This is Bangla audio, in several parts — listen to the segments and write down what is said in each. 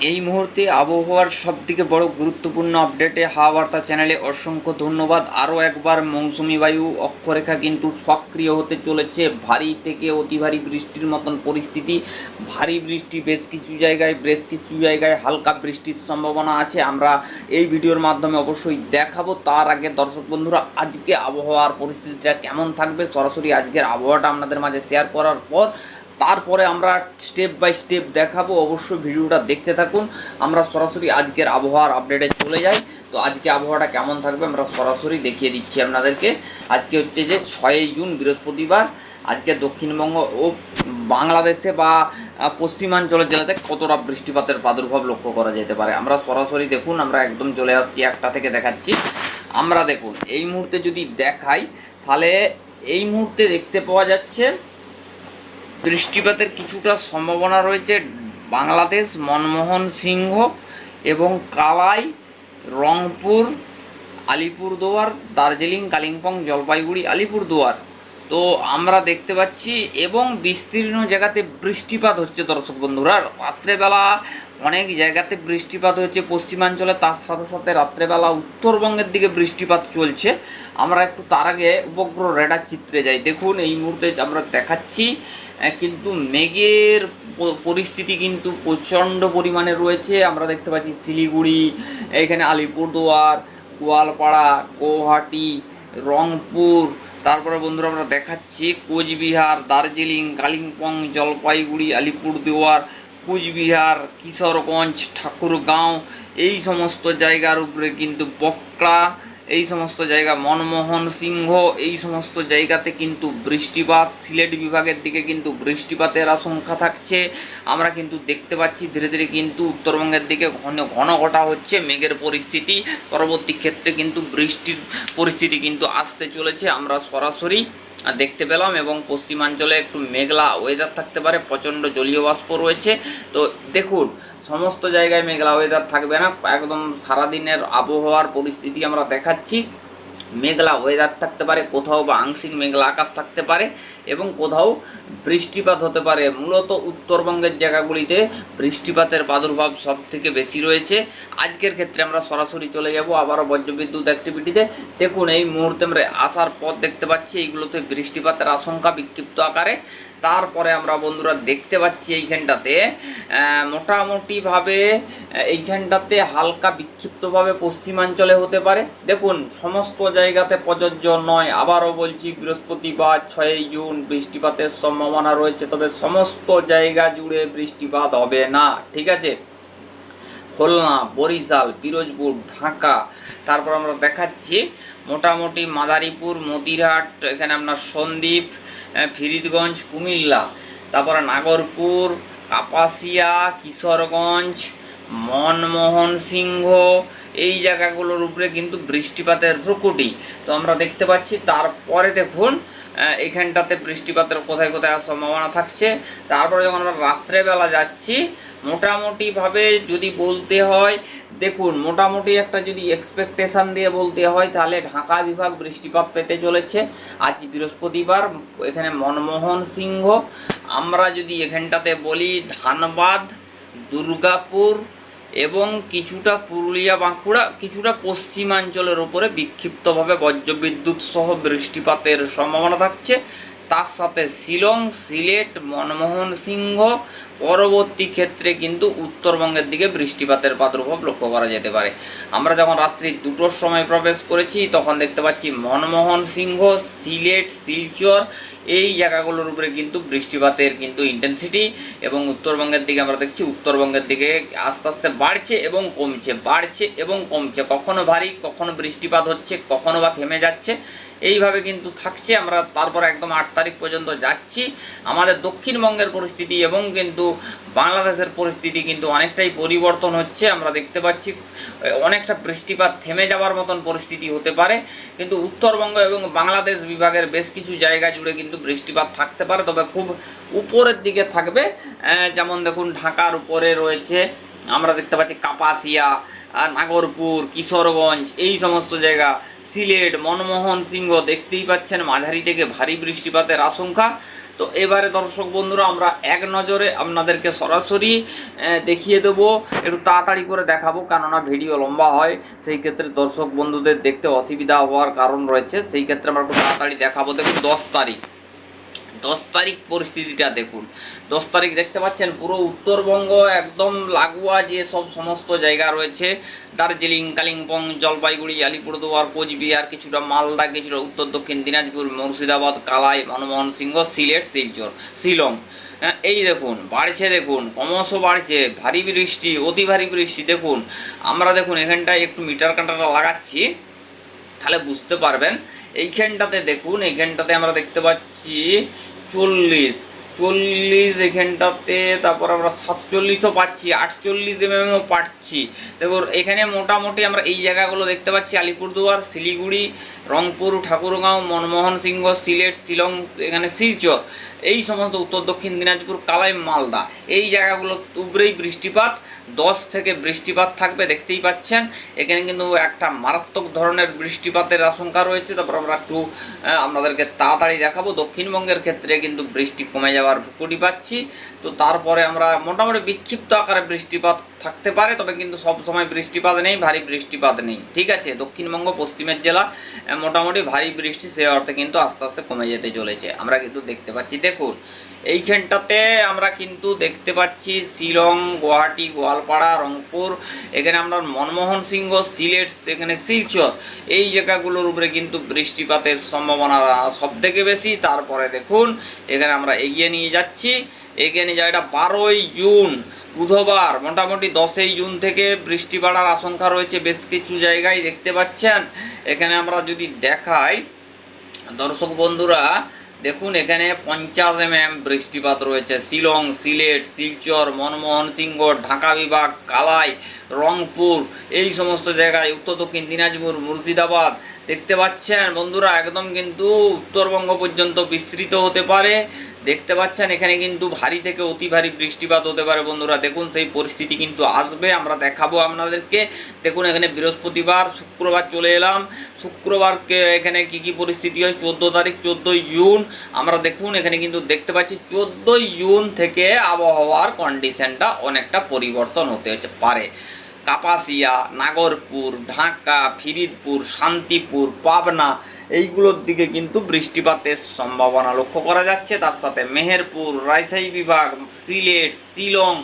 এই মুহূর্তে আবহাওয়ার সবথেকে বড় গুরুত্বপূর্ণ আপডেটে হাওয়া বার্তা চ্যানেলে অসংখ্য ধন্যবাদ। আরও একবার মৌসুমি বায়ু অক্ষরেখা কিন্তু সক্রিয় হতে চলেছে। ভারী থেকে অতি ভারী বৃষ্টির মতন পরিস্থিতি। ভারী বৃষ্টি বেশ কিছু জায়গায়, বেশ কিছু জায়গায় হালকা বৃষ্টির সম্ভাবনা আছে। আমরা এই ভিডিওর মাধ্যমে অবশ্যই দেখাবো। তার আগে দর্শক বন্ধুরা, আজকে আবহাওয়ার পরিস্থিতিটা কেমন থাকবে? সরাসরি আজকের আবহাওয়াটা আপনাদের মাঝে শেয়ার করার পর তারপরে আমরা স্টেপ বাই স্টেপ দেখাবো। অবশ্যই ভিডিওটা দেখতে থাকুন। আমরা সরাসরি আজকের আবহাওয়ার আপডেটে চলে যাই। তো আজকে আবহাওয়াটা কেমন থাকবে আমরা সরাসরি দেখিয়ে দিচ্ছি আপনাদেরকে। আজকে হচ্ছে যে ছয়ই জুন, বৃহস্পতিবার। আজকে দক্ষিণবঙ্গ ও বাংলাদেশে বা পশ্চিমাঞ্চলের জেলাতে কতটা বৃষ্টিপাতের প্রাদুর্ভাব লক্ষ্য করা যেতে পারে? আমরা সরাসরি দেখুন, আমরা একদম চলে আসছি, একটা থেকে দেখাচ্ছি। আমরা দেখুন, এই মুহূর্তে যদি দেখাই, তাহলে এই মুহূর্তে দেখতে পাওয়া যাচ্ছে বৃষ্টিপাতের কিছুটা সম্ভাবনা রয়েছে। বাংলাদেশ, মনমোহন সিংহ এবং কালাই, রংপুর, আলিপুরদুয়ার, দার্জিলিং, কালিম্পং, জলপাইগুড়ি, আলিপুরদুয়ার। তো আমরা দেখতে পাচ্ছি এবং বিস্তীর্ণ জায়গাতে বৃষ্টিপাত হচ্ছে দর্শক বন্ধুরা। রাত্রেবেলা অনেক জায়গাতে বৃষ্টিপাত হচ্ছে পশ্চিমাঞ্চলে তার সাথে সাথে রাত্রেবেলা উত্তরবঙ্গের দিকে বৃষ্টিপাত চলছে। আমরা একটু তার আগে উপগ্রহ রেডার চিত্রে যাই। দেখুন, এই মুহূর্তে আমরা দেখাচ্ছি কিন্তু মেঘের পরিস্থিতি কিন্তু প্রচণ্ড পরিমাণে রয়েছে। আমরা দেখতে পাচ্ছি শিলিগুড়ি, এখানে আলিপুরদুয়ার, গোয়ালপাড়া, গৌহাটি, রংপুর। তারপরে বন্ধুরা আমরা দেখাচ্ছি কোচবিহার, দার্জিলিং, কালিম্পং, জলপাইগুড়ি, আলিপুরদুয়ার কুচবিহার, কিশোরগঞ্জ, ঠাকুরগাঁও, এই সমস্ত জায়গার উপরে কিন্তু বকরা, এই সমস্ত জায়গা মনমোহন সিংহ, এই সমস্ত জায়গাতে কিন্তু বৃষ্টিপাত, সিলেট বিভাগের দিকে কিন্তু বৃষ্টিপাতের আশঙ্কা থাকছে। আমরা কিন্তু দেখতে পাচ্ছি ধীরে ধীরে কিন্তু উত্তরবঙ্গের দিকে ঘন ঘন ঘটা হচ্ছে মেঘের পরিস্থিতি। পরবর্তী ক্ষেত্রে কিন্তু বৃষ্টির পরিস্থিতি কিন্তু আসতে চলেছে। আমরা সরাসরি দেখতে পেলাম এবং পশ্চিমাঞ্চলে একটু মেঘলা ওয়েদার থাকতে পারে, প্রচণ্ড জলীয় বাষ্প রয়েছে। তো দেখুন, সমস্ত জায়গায় মেঘলা ওয়েদার থাকবে না, একদম সারাদিনের আবহাওয়ার পরিস্থিতি আমরা দেখাচ্ছি। মেঘলা ওয়েদার থাকতে পারে, কোথাও বা আংশিক মেঘলা আকাশ থাকতে পারে। এবং কোথাও বৃষ্টিপাত হতে পারে। মূলত উত্তরবঙ্গের জায়গাগুলিতে বৃষ্টিপাতের প্রাদুর্ভাব সব থেকে বেশি রয়েছে। আজকের ক্ষেত্রে আমরা সরাসরি চলে যাব আবারও বজ্রবিদ্যুৎ অ্যাক্টিভিটিতে দেখুন, এই মুহূর্তে আমরা আসার পথ দেখতে পাচ্ছি এইগুলোতে বৃষ্টিপাতের আশঙ্কা বিক্ষিপ্ত আকারে। তারপরে আমরা বন্ধুরা দেখতে পাচ্ছি এইখানটাতে মোটামুটিভাবে এইখানটাতে হালকা বিক্ষিপ্তভাবে পশ্চিমাঞ্চলে হতে পারে। দেখুন, সমস্ত জায়গাতে প্রযোজ্য নয়। আবারও বলছি, বৃহস্পতিবার, ছয়ই জুন বৃষ্টিপাতের সম্ভাবনা রয়েছে, তবে সমস্ত জায়গা জুড়ে বৃষ্টিপাত হবে না। ঠিক আছে? খুলনা, বরিশাল, পিরোজপুর, ঢাকা, তারপর আমরা দেখাচ্ছি মোটামুটি মাদারীপুর, মতিরহাট, এখানে আপনার সন্দ্বীপ ফিরিদগঞ্জ, কুমিল্লা, তারপরে নাগরপুর, কাপাসিয়া, কিশোরগঞ্জ, মনমোহন সিংহ, এই জায়গাগুলোর উপরে কিন্তু বৃষ্টিপাতের প্রকুটি তো আমরা দেখতে পাচ্ছি, তারপরে দেখুন এখানটাতে বৃষ্টিপাতের কোথায় কোথায় সম্ভাবনা থাকছে। তারপরে যখন আমরা রাত্রেবেলা যাচ্ছি, মোটামুটিভাবে যদি বলতে হয়, দেখুন, মোটামুটি একটা যদি এক্সপেকটেশন দিয়ে বলতে হয়, তাহলে ঢাকা বিভাগ বৃষ্টিপাত পেতে চলেছে। আজ বৃহস্পতিবার, এখানে মনমোহন সিংহ। আমরা যদি এখানটাতে বলি, ধানবাদ, দুর্গাপুর এবং কিছুটা পুরুলিয়া বাঁকুড়া, কিছুটা পশ্চিমাঞ্চলের ওপরে বিক্ষিপ্তভাবে বজ্রবিদ্যুৎ সহ বৃষ্টিপাতের সম্ভাবনা থাকছে। তার সাথে শিলং, সিলেট, মনমোহন সিংহ পরবর্তী ক্ষেত্রে কিন্তু উত্তরবঙ্গের দিকে বৃষ্টিপাতের প্রাদুর্ভাব লক্ষ্য করা যেতে পারে। আমরা যখন রাত্রি দুটোর সময় প্রবেশ করেছি, তখন দেখতে পাচ্ছি মনমোহন সিংহ, সিলেট, শিলচর, এই জায়গাগুলোর উপরে কিন্তু বৃষ্টিপাতের কিন্তু ইন্টেন্সিটি এবং উত্তরবঙ্গের দিকে আমরা দেখছি, উত্তরবঙ্গের দিকে আস্তে আস্তে বাড়ছে এবং কমছে, বাড়ছে এবং কমছে। কখনো ভারী, কখনো বৃষ্টিপাত হচ্ছে, কখনো বা থেমে যাচ্ছে। এইভাবে কিন্তু থাকছে। আমরা তারপর একদম আট তারিখ পর্যন্ত যাচ্ছি। আমাদের দক্ষিণবঙ্গের পরিস্থিতি এবং কিন্তু বাংলাদেশের পরিস্থিতি কিন্তু অনেকটাই পরিবর্তন হচ্ছে। আমরা দেখতে পাচ্ছি অনেকটা বৃষ্টিপাত থেমে যাওয়ার মতন পরিস্থিতি হতে পারে। কিন্তু উত্তরবঙ্গ এবং বাংলাদেশ বিভাগের বেশ কিছু জায়গা জুড়ে কিন্তু বৃষ্টিপাত থাকতে পারে, তবে খুব উপরের দিকে থাকবে। যেমন দেখুন, ঢাকার উপরে রয়েছে, আমরা দেখতে পাচ্ছি কাপাসিয়া নাগরপুর, কিশোরগঞ্জ, এই সমস্ত জায়গা। সিলেট, মনমোহন সিংহ দেখতেই পাচ্ছেন, মাঝারি থেকে ভারী বৃষ্টিপাতের আশঙ্কা। তো এবারে দর্শক বন্ধুরা, আমরা এক নজরে আপনাদেরকে সরাসরি দেখিয়ে দেবো। একটু তাড়াতাড়ি করে দেখাবো, কেননা ভিডিও লম্বা হয়। সেই ক্ষেত্রে দর্শক বন্ধুদের দেখতে অসুবিধা হওয়ার কারণ রয়েছে। সেই ক্ষেত্রে আমরা একটু তাড়াতাড়ি দেখাবো। দেখুন, দশ তারিখ। দশ তারিখ পরিস্থিতিটা দেখুন। দশ তারিখ দেখতে পাচ্ছেন পুরো উত্তরবঙ্গ একদম লাগোয়া যে সব সমস্ত জায়গা রয়েছে। দার্জিলিং কালিম্পং জলপাইগুড়ি আলিপুরদুয়ার কোচবিহার কিছুটা মালদা কিছুটা উত্তর দক্ষিণ দিনাজপুর মুর্শিদাবাদ কালাই মনমোহন সিংহ সিলেট শিলচর শিলং। হ্যাঁ, এই দেখুন বাড়ছে দেখুন ক্রমশ বাড়ছে ভারী বৃষ্টি অতি ভারী বৃষ্টি। দেখুন আমরা দেখুন এখানটায় একটু মিটার কাঁটাটা লাগাচ্ছি। তাহলে বুঝতে পারবেন। এইখানটাতে দেখুন, এইখানটাতে আমরা দেখতে পাচ্ছি চল্লিশ। চল্লিশ এখানটাতে তারপর আমরা সাতচল্লিশও পাচ্ছি, আটচল্লিশ এমএমও পাচ্ছি। দেখুন, এখানে মোটামুটি আমরা এই জায়গাগুলো দেখতে পাচ্ছি, আলিপুরদুয়ার, শিলিগুড়ি, রংপুর, ঠাকুরগাঁও, মনমোহন সিংহ, সিলেট, শিলং, এখানে শিলচর। এই সমস্ত উত্তর দক্ষিণ দিনাজপুর, কালাই, মালদা। এই জায়গাগুলো উপরেই বৃষ্টিপাত। দশ থেকে বৃষ্টিপাত থাকবে, দেখতেই পাচ্ছেন। এখানে কিন্তু একটা মারাত্মক ধরনের বৃষ্টিপাতের আশঙ্কা রয়েছে। তারপর আমরা একটু আপনাদেরকে তাড়াতাড়ি দেখাবো। দক্ষিণবঙ্গের ক্ষেত্রে কিন্তু বৃষ্টি কমে যাওয়ার ভুকুটি পাচ্ছি। তো তারপরে আমরা মোটামুটি বিক্ষিপ্ত আকারে বৃষ্টিপাত থাকতে পারে, তবে কিন্তু সব সময় বৃষ্টিপাত নেই, ভারী বৃষ্টিপাত নেই। ঠিক আছে, দক্ষিণবঙ্গ, পশ্চিমের জেলা মোটামুটি ভারী বৃষ্টি সে অর্থে কিন্তু আস্তে আস্তে কমে যেতে চলেছে। আমরা কিন্তু দেখতে পাচ্ছি, দেখুন, এইখানটাতে আমরা কিন্তু দেখতে পাচ্ছি শিলং, গুয়াহাটি, গোয়ালপাড়া, রংপুর, এখানে আমরা মনমোহন সিংহ, সিলেট, এখানে শিলচর, এই জায়গাগুলোর উপরে কিন্তু বৃষ্টিপাতের সম্ভাবনা সব থেকে বেশি। তারপরে দেখুন, এখানে আমরা এগিয়ে নিয়ে যাচ্ছি। এগিয়ে নিয়ে যায় এটা বারোই জুন, বুধবার। মোটামুটি দশই জুন থেকে বৃষ্টি বাড়ার আশঙ্কা রয়েছে বেশ কিছু জায়গায়, দেখতে পাচ্ছেন। এখানে আমরা যদি দেখাই, দর্শক বন্ধুরা দেখুন, এখানে পঞ্চাশ এম এম বৃষ্টিপাত রয়েছে। শিলং, সিলেট, শিলচর, মনমোহন সিংহ, ঢাকা বিভাগ, কালাই, রংপুর, এই সমস্ত জায়গায়। উত্তর, দক্ষিণ দিনাজপুর, মুর্শিদাবাদ। দেখতে পাচ্ছেন বন্ধুরা, একদম কিন্তু উত্তরবঙ্গ পর্যন্ত বিস্তৃত হতে পারে। দেখতে পাচ্ছেন, এখানে কিন্তু ভারী থেকে অতি ভারী বৃষ্টিপাত হতে পারে বন্ধুরা। দেখুন, সেই পরিস্থিতি কিন্তু আসবে, আমরা দেখাবো আপনাদেরকে। দেখুন, এখানে বৃহস্পতিবার, শুক্রবার চলে এলাম। শুক্রবারকে এখানে কি কি পরিস্থিতি হয়? চোদ্দ তারিখ চোদ্দোই জুন। আমরা দেখুন, এখানে কিন্তু দেখতে পাচ্ছি চোদ্দোই জুন থেকে আবহাওয়ার কন্ডিশনটা অনেকটা পরিবর্তন হতে হচ্ছে। পারে কাপাসিয়া, নাগরপুর, ঢাকা, ফিরিদপুর, শান্তিপুর, পাবনা, এইগুলোর দিকে কিন্তু বৃষ্টিপাতের সম্ভাবনা লক্ষ্য করা যাচ্ছে। তার সাথে মেহেরপুর, রাজশাহী বিভাগ, সিলেট, শিলং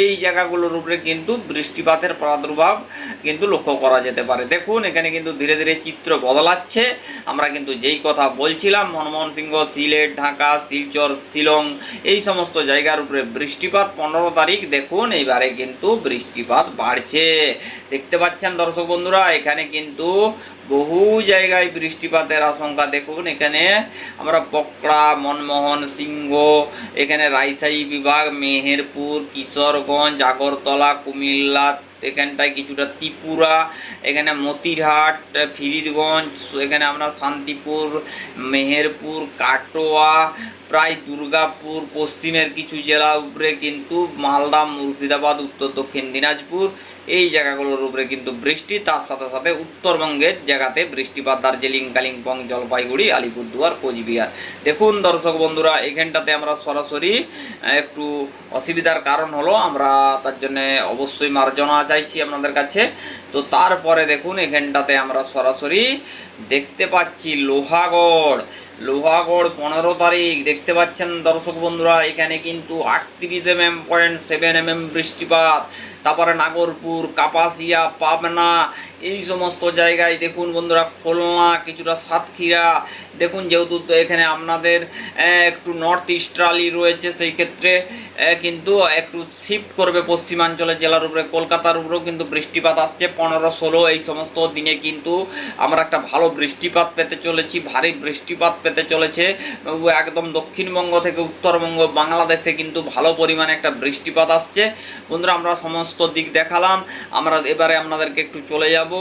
এই জায়গাগুলোর উপরে কিন্তু বৃষ্টিপাতের প্রাদুর্ভাব কিন্তু লক্ষ্য করা যেতে পারে। দেখুন, এখানে কিন্তু ধীরে ধীরে চিত্র বদলাচ্ছে। আমরা কিন্তু যেই কথা বলছিলাম, মনমোহন সিংহ, সিলেট, ঢাকা, শিলচর, শিলং, এই সমস্ত জায়গার উপরে বৃষ্টিপাত পনেরো তারিখ। দেখুন, এইবারে কিন্তু বৃষ্টিপাত বাড়ছে। দেখতে পাচ্ছেন দর্শক বন্ধুরা, এখানে কিন্তু বহু জায়গায় বৃষ্টিপাতের আশঙ্কা। দেখুন, এখানে আমরা পকড়া, মনমোহন সিংহ, এখানে রাইসাই বিভাগ, মেহেরপুর, কিশোরগঞ্জ, আগরতলা, কুমিল্লা এখানটায় কিছুটা ত্রিপুরা, এখানে মতিরহাট, ফিরিদগঞ্জ, এখানে আমরা শান্তিপুর, মেহেরপুর, কাটোয়া, প্রায় দুর্গাপুর, পশ্চিমের কিছু জেলা উপরে কিন্তু মালদা, মুর্শিদাবাদ, উত্তর দক্ষিণ দিনাজপুর এই জায়গাগুলোর উপরে কিন্তু বৃষ্টি। তার সাথে সাথে উত্তরবঙ্গের জায়গাতে বৃষ্টিপাত দার্জিলিং, কালিম্পং, জলপাইগুড়ি, আলিপুরদুয়ার, কোচবিহার। দেখুন দর্শক বন্ধুরা, এখানটাতে আমরা সরাসরি একটু অসুবিধার কারণ হলো আমরা তার জন্য অবশ্যই মার্জনা চাইছি আপনাদের কাছে। তো তারপরে দেখুন এখানটাতে আমরা সরাসরি দেখতে পাচ্ছি লোহাগড়। লোহাগড় পনেরো তারিখ, দেখতে পাচ্ছেন দর্শক বন্ধুরা, এখানে কিন্তু আটত্রিশ M M point seven M M বৃষ্টিপাত। তারপরে নাগরপুর, কাপাসিয়া, পাবনা, এই সমস্ত জায়গায় দেখুন বন্ধুরা, খুলনা কিছুটা সাতক্ষীরা। দেখুন যেহেতু তো এখানে আপনাদের একটু নর্থ ইস্টার্লি রয়েছে, সেই ক্ষেত্রে কিন্তু একটু শিফট করবে পশ্চিমাঞ্চলের জেলার উপরে। কলকাতার উপরেও কিন্তু বৃষ্টিপাত আসছে, পনেরো ষোলো, এই সমস্ত দিনে কিন্তু আমরা একটা ভালো বৃষ্টিপাত পেতে চলেছি, ভারী বৃষ্টিপাত পেতে চলেছে। একদম দক্ষিণবঙ্গ থেকে উত্তরবঙ্গ, বাংলাদেশে কিন্তু ভালো পরিমাণে একটা বৃষ্টিপাত আসছে। বন্ধুরা, আমরা সমস্ত দিক দেখালাম। আমরা এবারে আপনাদেরকে একটু চলে যাব।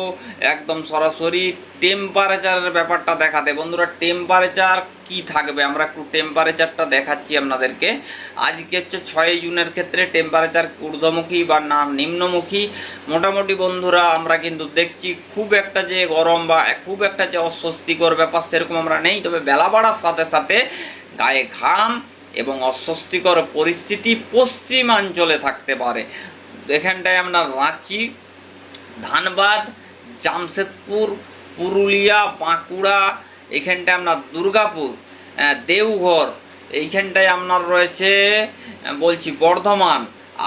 একদম সরাসরি টেম্পারেচারের ব্যাপারটা দেখাতে। বন্ধুরা টেম্পারেচার কি থাকবে? আমরা একটু টেম্পারেচারটা দেখাচ্ছি আপনাদেরকে। আজকে হচ্ছে ছয় জুনের ক্ষেত্রে টেম্পারেচার ঊর্ধ্বমুখী বা না নিম্নমুখী। মোটামুটি বন্ধুরা, আমরা কিন্তু দেখছি খুব একটা যে গরম বা খুব একটা যে অস্বস্তিকর ব্যাপার সেরকম আমরা নেই। তবে বেলা বাড়ার সাথে সাথে গায়ে ঘাম এবং অস্বস্তিকর পরিস্থিতি পশ্চিমাঞ্চলে থাকতে পারে। এখানটায় আমরা রাঁচি, ধানবাদ, জামশেদপুর পুরুলিয়া, বাঁকুড়া, এখানটায় আপনার দুর্গাপুর দেওঘর, এইখানটায় আপনার রয়েছে বলছি বর্ধমান,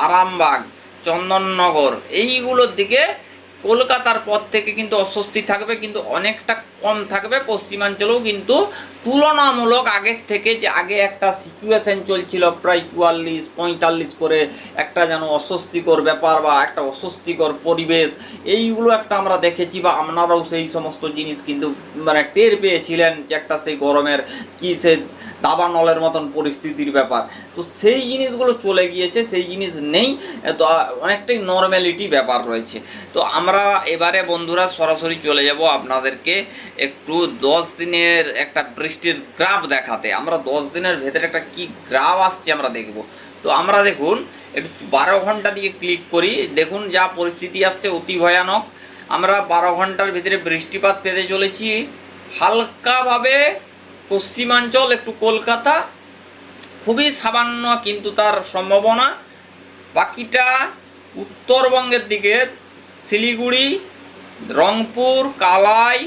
আরামবাগ, চন্দননগর, এইগুলোর দিকে কলকাতার পর থেকে কিন্তু অস্বস্তি থাকবে, কিন্তু অনেকটা কম থাকবে। পশ্চিমাঞ্চলেও কিন্তু তুলনামূলক আগের থেকে যে আগে একটা সিচুয়েশন চলছিল, প্রায় চুয়াল্লিশ, পঁয়তাল্লিশ করে একটা যেন অস্বস্তিকর ব্যাপার বা একটা অস্বস্তিকর পরিবেশ, এইগুলো একটা আমরা দেখেছি বা আপনারাও সেই সমস্ত জিনিস কিন্তু মানে টের পেয়েছিলেন যে একটা সেই গরমের কী সে দাবানলের মতন পরিস্থিতির ব্যাপার। তো সেই জিনিসগুলো চলে গিয়েছে, সেই জিনিস নেই, তো অনেকটাই নর্ম্যালিটি ব্যাপার রয়েছে। তো আমরা এবারে বন্ধুরা সরাসরি চলে যাব আপনাদেরকে একটু দশ দিনের একটা বৃষ্টির গ্রাফ দেখাতে। আমরা দশ দিনের ভেতরে একটা কি গ্রাফ আসছে আমরা দেখব। তো আমরা দেখুন, একটু বারো ঘণ্টা দিয়ে ক্লিক করি, দেখুন যা পরিস্থিতি আসছে অতি ভয়ানক। আমরা বারো ঘণ্টার ভিতরে বৃষ্টিপাত পেতে চলেছি। হালকাভাবে পশ্চিমাঞ্চল, একটু কলকাতা, খুবই সামান্য কিন্তু তার সম্ভাবনা। বাকিটা উত্তরবঙ্গের দিকে, শিলিগুড়ি, রংপুর, কালাই,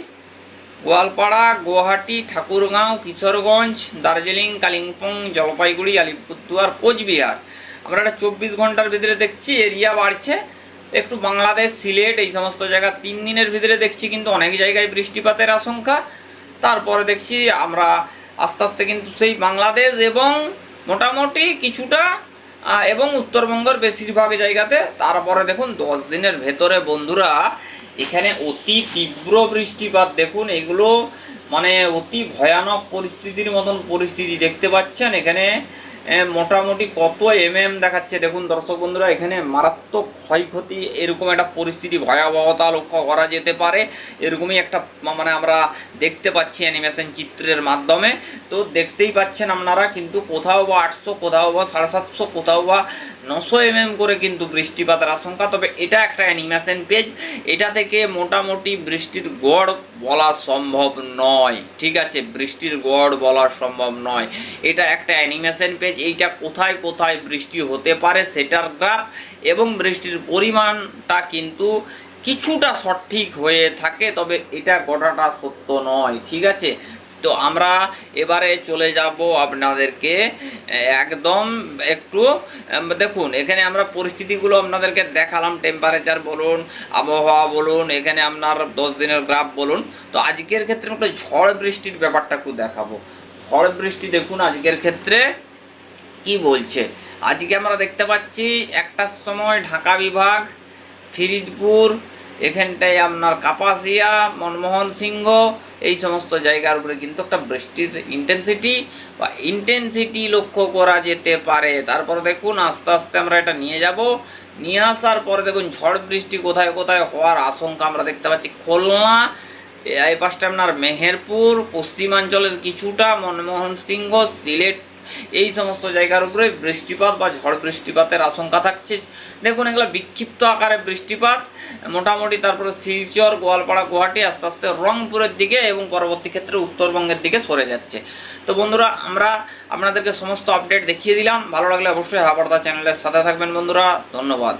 গোয়ালপাড়া, গুয়াহাটি, ঠাকুরগাঁও, কিশোরগঞ্জ, দার্জিলিং, কালিম্পং, জলপাইগুড়ি, আলিপুরদুয়ার, কোচবিহার। আমরা একটা চব্বিশ ঘণ্টার ভিতরে দেখছি, এরিয়া বাড়ছে। একটু বাংলাদেশ, সিলেট, এই সমস্ত জায়গা তিন দিনের ভিতরে দেখছি, কিন্তু অনেক জায়গায় বৃষ্টিপাতের আশঙ্কা। তারপরে দেখছি আমরা আস্তে আস্তে কিন্তু সেই বাংলাদেশ এবং মোটামুটি কিছুটা এবং উত্তরবঙ্গের বেশিরভাগ জায়গাতে। তারপরে দেখুন, দশ দিনের ভেতরে বন্ধুরা, এখানে অতি তীব্র বৃষ্টিপাত। দেখুন, এগুলো মানে অতি ভয়ানক পরিস্থিতির মতন পরিস্থিতি দেখতে পাচ্ছেন এখানে। মোটামুটি কত এম এম দেখাচ্ছে? দেখুন দর্শক বন্ধুরা, এখানে মারাত্মক ক্ষয়ক্ষতি, এরকম একটা পরিস্থিতি ভয়াবহতা লক্ষ্য করা যেতে পারে। এরকমই একটা মানে আমরা দেখতে পাচ্ছি অ্যানিমেশন চিত্রের মাধ্যমে। তো দেখতেই পাচ্ছেন আপনারা, কিন্তু কোথাও বা আটশো, কোথাও বা সাড়ে সাতশো, কোথাও বা নশো এমএম করে কিন্তু বৃষ্টিপাতের আশঙ্কা, তবে এটা একটা অ্যানিমেশন পেজ। এটা থেকে মোটামুটি বৃষ্টির গড় বলা সম্ভব নয়, ঠিক আছে? বৃষ্টির গড় বলা সম্ভব নয়। এটা একটা অ্যানিমেশন পেজ, এইটা কোথায় কোথায় বৃষ্টি হতে পারে সেটার গ্রাফ এবং বৃষ্টির পরিমাণটা কিন্তু কিছুটা সঠিক হয়ে থাকে, তবে এটা গোটাটা সত্য নয়, ঠিক আছে? তো আমরা এবারে চলে যাব আপনাদেরকে একদম একটু দেখুন, এখানে আমরা পরিস্থিতিগুলো আপনাদেরকে দেখালাম টেম্পারেচার বলুন, আবহাওয়া বলুন, এখানে আপনার দশ দিনের গ্রাফ বলুন। তো আজকের ক্ষেত্রে একটু ঝড় বৃষ্টির ব্যাপারটা একটু দেখাবো। ঝড় বৃষ্টি দেখুন, আজকের ক্ষেত্রে কি বলছে? আজকে আমরা দেখতে পাচ্ছি একটার সময় ঢাকা বিভাগ, ফরিদপুর এখানটায় আপনার কাপাসিয়া, মনমোহন সিংহ, এই সমস্ত জায়গার উপরে কিন্তু একটা বৃষ্টির ইন্টেন্সিটি বা ইন্টেন্সিটি লক্ষ্য করা যেতে পারে। তারপরে দেখুন, আস্তে আস্তে আমরা এটা নিয়ে যাব। নিয়ে আসার পরে দেখুন, ঝড় বৃষ্টি কোথায় কোথায় হওয়ার আশঙ্কা আমরা দেখতে পাচ্ছি। খুলনা এই পাশটা আপনার মেহেরপুর, পশ্চিমাঞ্চলের কিছুটা মনমোহন সিংহ, সিলেট এই সমস্ত জায়গার উপরে বৃষ্টিপাত বা ঝড় বৃষ্টিপাতের আশঙ্কা থাকছে। দেখুন, এগুলো বিক্ষিপ্ত আকারে বৃষ্টিপাত, মোটামুটি তারপরে শিলচর, গোয়ালপাড়া, গুয়াহাটি আস্তে আস্তে রংপুরের দিকে এবং পরবর্তী ক্ষেত্রে উত্তরবঙ্গের দিকে সরে যাচ্ছে। তো বন্ধুরা, আমরা আপনাদেরকে সমস্ত আপডেট দেখিয়ে দিলাম। ভালো লাগলে অবশ্যই হাবার্দা চ্যানেলের সাথে থাকবেন বন্ধুরা। ধন্যবাদ।